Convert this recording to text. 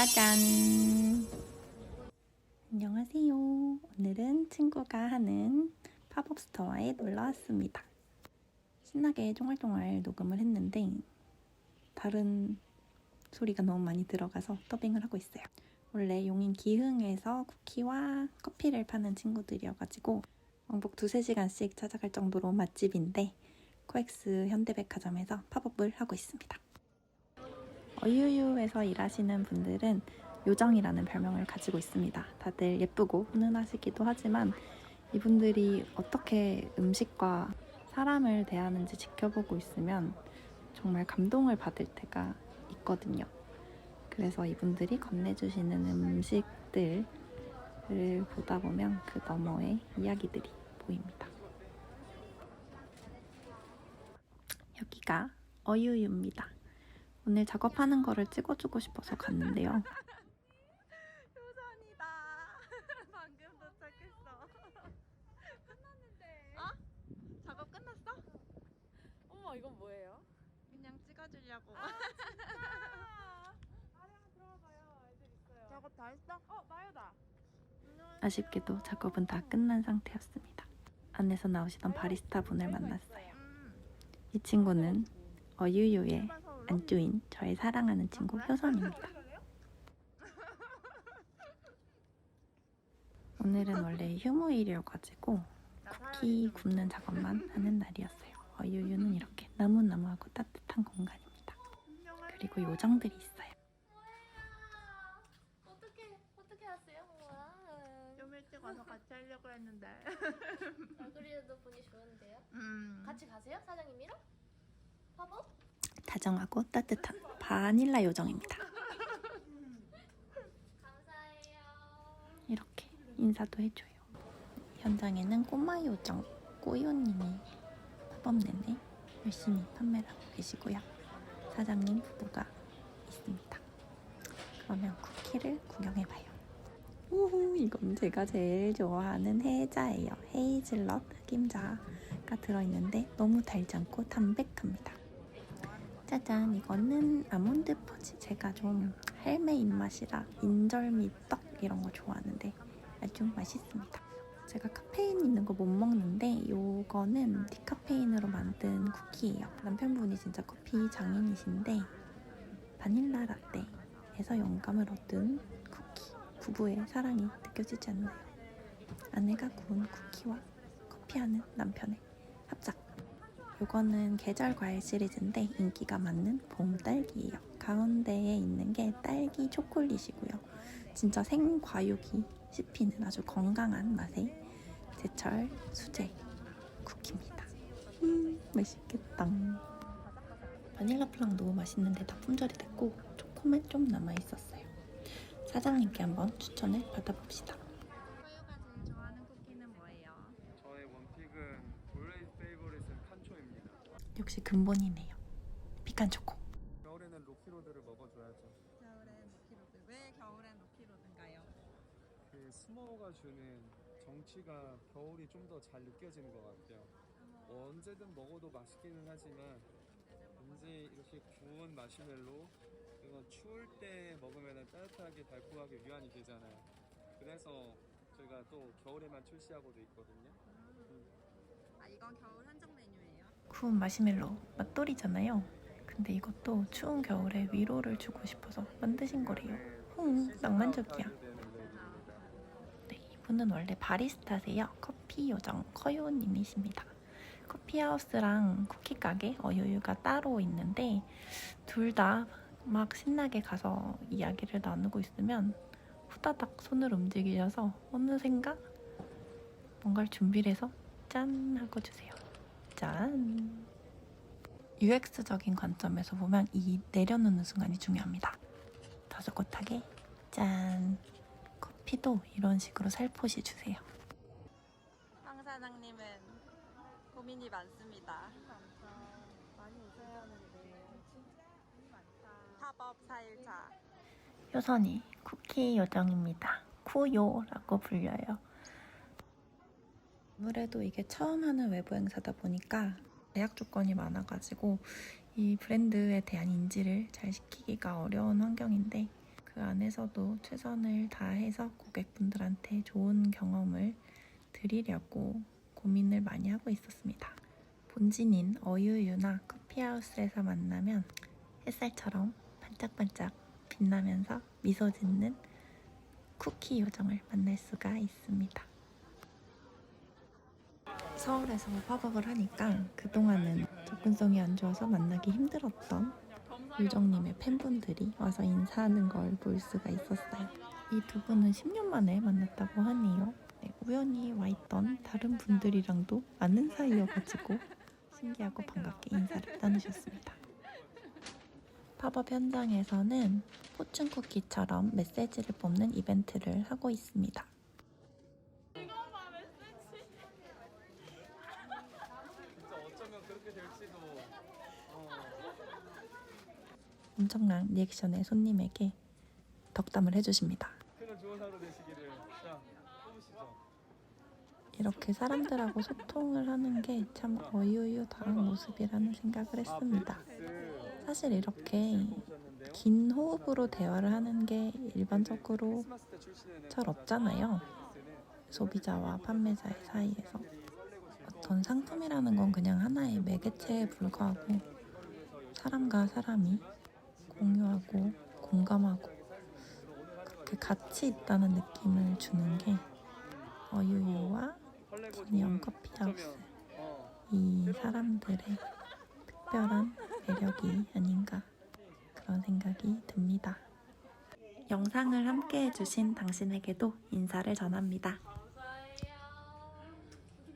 짜잔! 안녕하세요. 오늘은 친구가 하는 팝업 스토어에 놀러 왔습니다. 신나게 쫑알쫑알 녹음을 했는데 다른 소리가 너무 많이 들어가서 더빙을 하고 있어요. 원래 용인 기흥에서 쿠키와 커피를 파는 친구들이어가지고 왕복 두세 시간씩 찾아갈 정도로 맛집인데 코엑스 현대백화점에서 팝업을 하고 있습니다. 어유유에서 일하시는 분들은 요정이라는 별명을 가지고 있습니다. 다들 예쁘고 훈훈하시기도 하지만 이분들이 어떻게 음식과 사람을 대하는지 지켜보고 있으면 정말 감동을 받을 때가 있거든요. 그래서 이분들이 건네주시는 음식들을 보다 보면 그 너머의 이야기들이 보입니다. 여기가 어유유입니다. 오늘 작업하는 거를 찍어주고 싶어서 갔는데요. 효선이다. 방금 도착했어. 끝났는데. 어? 작업 끝났어? 어머 이건 뭐예요? 그냥 찍어주려고. 아 진짜? 아래 한번 들어가봐요. 애들 있어요. 작업 다 했어? 어 마요다. 아쉽게도 작업은 다 끝난 상태였습니다. 안에서 나오시던 바리스타 분을 만났어요. 음. 이 친구는 어유유의 안주인 저의 사랑하는 친구 효선입니다. 오늘은 원래 휴무일이어가지고 쿠키 굽는 작업만 하는 날이었어요. 어유유는 이렇게 나무나무하고 따뜻한 공간입니다. 그리고 요정들이 있어요. 일찍 와서 같이 하려고 했는데. 얼굴이도 보기 좋은데요. 음. 같이 가세요, 사장님이랑? 다정하고 따뜻한 바닐라 요정입니다. 이렇게 인사도 해줘요. 현장에는 꼬마 요정 꼬요님이 팝업 내내 열심히 판매를 하고 계시고요. 사장님 부부가 있습니다. 그러면 쿠키를 구경해봐요. 우후, 이건 제가 제일 좋아하는 해자예요. 헤이즐넛 흑임자가 들어있는데 너무 달지 않고 담백합니다. 짜잔, 이거는 아몬드 퍼지. 제가 좀 할매 입맛이라 인절미 떡 이런 거 좋아하는데 아주 맛있습니다. 제가 카페인 있는 거 못 먹는데 이거는 디카페인으로 만든 쿠키예요. 남편분이 진짜 커피 장인이신데 바닐라 라떼에서 영감을 얻은 쿠키. 부부의 사랑이 느껴지지 않나요? 아내가 구운 쿠키와 커피하는 남편의 합작. 이거는 계절 과일 시리즈인데 인기가 많은 봄 딸기예요. 가운데에 있는 게 딸기 초콜릿이고요. 진짜 생과육이 씹히는 아주 건강한 맛의 제철 수제 쿠키입니다. 음, 맛있겠다. 바닐라 플랑 너무 맛있는데 다 품절이 됐고 초코만 좀 남아 있었어요. 사장님께 한번 추천을 받아봅시다. 소유가 제일 좋아하는 쿠키는 뭐예요? 저의 원픽은 올레이즈 페이보릿은 칸초입니다. 역시 근본이네요. 피칸 초코. 겨울에는 로키로드를 먹어줘야죠. 겨울엔 로키로드. 왜 겨울엔 로키로드인가요? 그 스모어가 주는 정취가 겨울이 좀 더 잘 느껴지는 것 같아요. 언제든 먹어도 맛있기는 하지만 왠지 이렇게 구운 마시멜로 이거 추울 때 먹으면 따뜻하게 달콤하게 유한이 되잖아요. 그래서 저희가 또 겨울에만 출시하고도 있거든요. 아 이건 겨울 한 구운 마시멜로 맛돌이잖아요. 근데 이것도 추운 겨울에 위로를 주고 싶어서 만드신 거래요. 응, 낭만적이야. 네, 이분은 원래 바리스타세요. 커피 요정 커요님이십니다. 커피하우스랑 쿠키 가게 어유유가 따로 있는데 둘 다 막 신나게 가서 이야기를 나누고 있으면 후다닥 손을 움직이셔서 어느샌가 뭔가를 준비를 해서 짠 하고 주세요. 짠. UX적인 관점에서 보면 이 내려놓는 순간이 중요합니다. 다소곳하게 짠. 커피도 이런 식으로 살포시 주세요. 황 사장님은 고민이 많습니다. 많이 오셔야 하는데 진짜 많다. 팝업 4일차. 효선이 쿠키 요정입니다. 쿠요라고 불려요. 아무래도 이게 처음 하는 외부 행사다 보니까 예약 조건이 많아가지고 이 브랜드에 대한 인지를 잘 시키기가 어려운 환경인데 그 안에서도 최선을 다해서 고객분들한테 좋은 경험을 드리려고 고민을 많이 하고 있었습니다. 본진인 어유유나 커피하우스에서 만나면 햇살처럼 반짝반짝 빛나면서 미소 짓는 쿠키 요정을 만날 수가 있습니다. 서울에서 팝업을 하니까 그동안은 접근성이 안 좋아서 만나기 힘들었던 요정님의 팬분들이 와서 인사하는 걸 볼 수가 있었어요. 이 두 분은 10년 만에 만났다고 하네요. 네, 우연히 와 있던 다른 분들이랑도 아는 사이여가지고 신기하고 반갑게 인사를 나누셨습니다. 팝업 현장에서는 포춘 쿠키처럼 메시지를 뽑는 이벤트를 하고 있습니다. 진짜 어쩌면 그렇게 될지도. 어. 엄청난 리액션의 손님에게 덕담을 해주십니다. 이렇게 사람들하고 소통을 하는 게 참 어유유다운 모습이라는 생각을 했습니다. 아. 사실 이렇게? 긴 호흡으로 대화를 하는 게 일반적으로 잘 없잖아요. 소비자와 판매자의 사이에서 어떤 상품이라는 건 그냥 하나의 매개체에 불과하고 사람과 사람이 공유하고 공감하고 그렇게 같이 있다는 느낌을 주는 게 어유유와 좋은 커피하우스 이 사람들의 특별한 매력이 아닌가 그런 생각이 듭니다. 영상을 함께 해주신 당신에게도 인사를 전합니다.